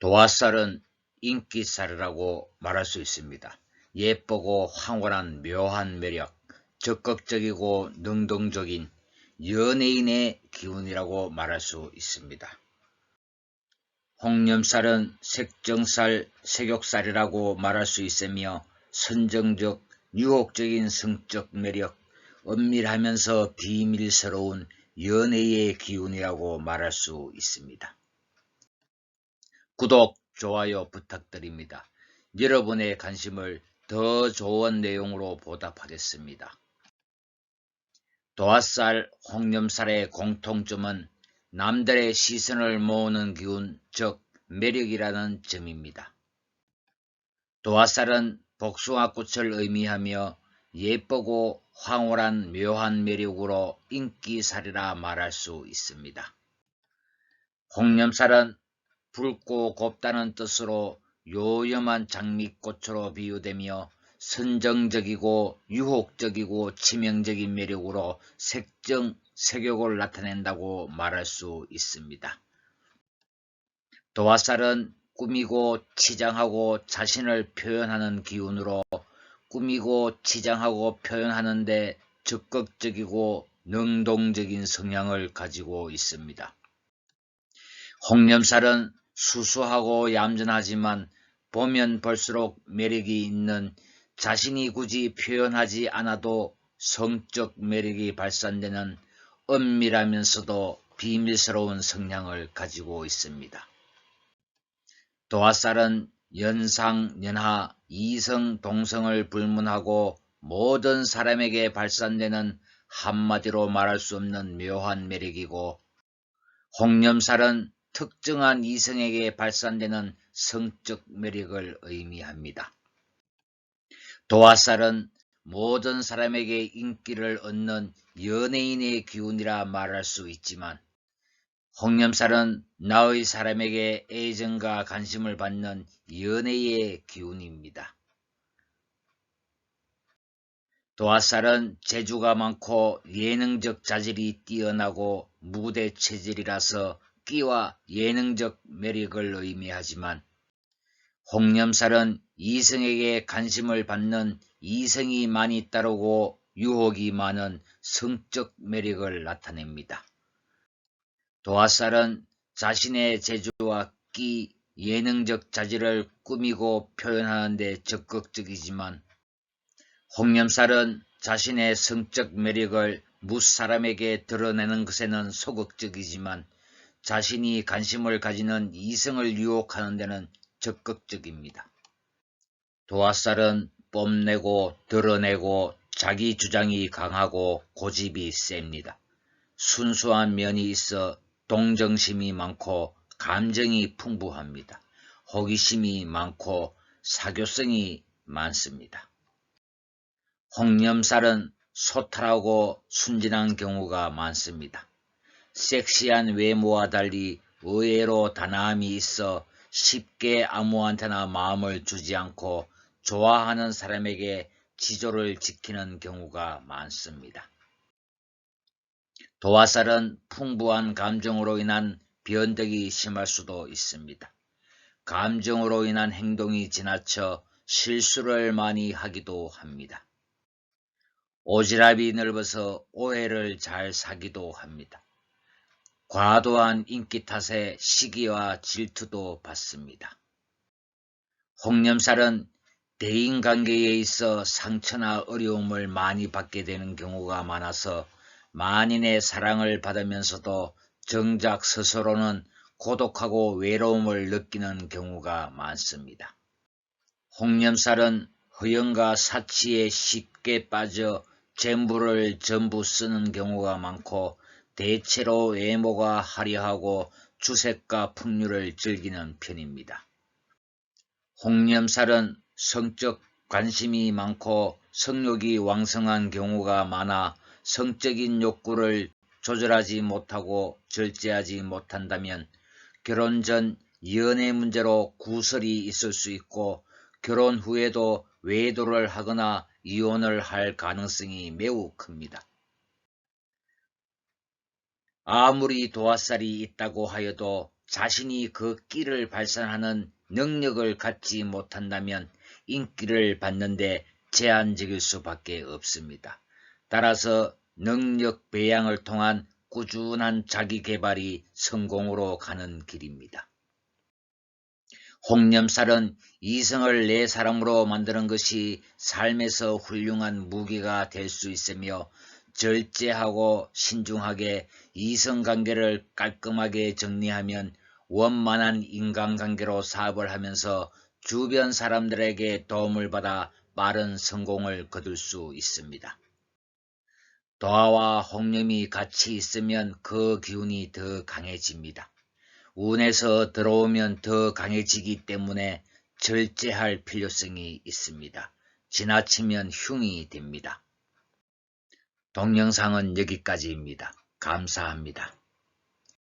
도화살은 인기살이라고 말할 수 있습니다. 예쁘고 황홀한 묘한 매력, 적극적이고 능동적인 연예인의 기운이라고 말할 수 있습니다. 홍념살은 색정살, 색욕살이라고 말할 수 있으며 선정적, 유혹적인 성적 매력, 은밀하면서 비밀스러운 연애의 기운이라고 말할 수 있습니다. 구독, 좋아요 부탁드립니다. 여러분의 관심을 더 좋은 내용으로 보답하겠습니다. 도화살, 홍념살의 공통점은 남들의 시선을 모으는 기운, 즉 매력이라는 점입니다. 도화살은 복숭아꽃을 의미하며 예쁘고 황홀한 묘한 매력으로 인기살이라 말할 수 있습니다. 홍념살은 붉고 곱다는 뜻으로 요염한 장미꽃으로 비유되며 선정적이고 유혹적이고 치명적인 매력으로 색정, 색욕을 나타낸다고 말할 수 있습니다. 도화살은 꾸미고 치장하고 자신을 표현하는 기운으로 꾸미고 치장하고 표현하는데 적극적이고 능동적인 성향을 가지고 있습니다. 홍념살은 수수하고 얌전하지만 보면 볼수록 매력이 있는 자신이 굳이 표현하지 않아도 성적 매력이 발산되는 은밀하면서도 비밀스러운 성향을 가지고 있습니다. 도화살은 연상, 연하, 이성, 동성을 불문하고 모든 사람에게 발산되는 한마디로 말할 수 없는 묘한 매력이고 홍념살은 특정한 이성에게 발산되는 성적 매력을 의미합니다. 도화살은 모든 사람에게 인기를 얻는 연예인의 기운이라 말할 수 있지만 홍념살은 나의 사람에게 애정과 관심을 받는 연애의 기운입니다. 도화살은 재주가 많고 예능적 자질이 뛰어나고 무대 체질이라서 끼와 예능적 매력을 의미하지만 홍념살은 이성에게 관심을 받는 이성이 많이 따르고 유혹이 많은 성적 매력을 나타냅니다. 도화살은 자신의 재주와 끼, 예능적 자질을 꾸미고 표현하는 데 적극적이지만 홍념살은 자신의 성적 매력을 무사람에게 드러내는 것에는 소극적이지만 자신이 관심을 가지는 이성을 유혹하는 데는 적극적입니다. 도화살은 뽐내고 드러내고 자기 주장이 강하고 고집이 셉니다. 순수한 면이 있어 동정심이 많고 감정이 풍부합니다. 호기심이 많고 사교성이 많습니다. 홍념살은 소탈하고 순진한 경우가 많습니다. 섹시한 외모와 달리 의외로 단아함이 있어 쉽게 아무한테나 마음을 주지 않고 좋아하는 사람에게 지조를 지키는 경우가 많습니다. 도화살은 풍부한 감정으로 인한 변덕이 심할 수도 있습니다. 감정으로 인한 행동이 지나쳐 실수를 많이 하기도 합니다. 오지랖이 넓어서 오해를 잘 사기도 합니다. 과도한 인기 탓에 시기와 질투도 받습니다. 홍념살은 대인관계에 있어 상처나 어려움을 많이 받게 되는 경우가 많아서 만인의 사랑을 받으면서도 정작 스스로는 고독하고 외로움을 느끼는 경우가 많습니다. 홍념살은 허영과 사치에 쉽게 빠져 재물을 전부 쓰는 경우가 많고 대체로 외모가 화려하고 주색과 풍류를 즐기는 편입니다. 홍념살은 성적 관심이 많고 성욕이 왕성한 경우가 많아 성적인 욕구를 조절하지 못하고 절제하지 못한다면 결혼 전 연애 문제로 구설이 있을 수 있고 결혼 후에도 외도를 하거나 이혼을 할 가능성이 매우 큽니다. 아무리 도화살이 있다고 하여도 자신이 그 끼를 발산하는 능력을 갖지 못한다면 인기를 받는데 제한적일 수밖에 없습니다. 따라서 능력 배양을 통한 꾸준한 자기 개발이 성공으로 가는 길입니다. 홍념살은 이성을 내 사람으로 만드는 것이 삶에서 훌륭한 무기가 될 수 있으며 절제하고 신중하게 이성관계를 깔끔하게 정리하면 원만한 인간관계로 사업을 하면서 주변 사람들에게 도움을 받아 빠른 성공을 거둘 수 있습니다. 도화와 홍념이 같이 있으면 그 기운이 더 강해집니다. 운에서 들어오면 더 강해지기 때문에 절제할 필요성이 있습니다. 지나치면 흉이 됩니다. 동영상은 여기까지입니다. 감사합니다.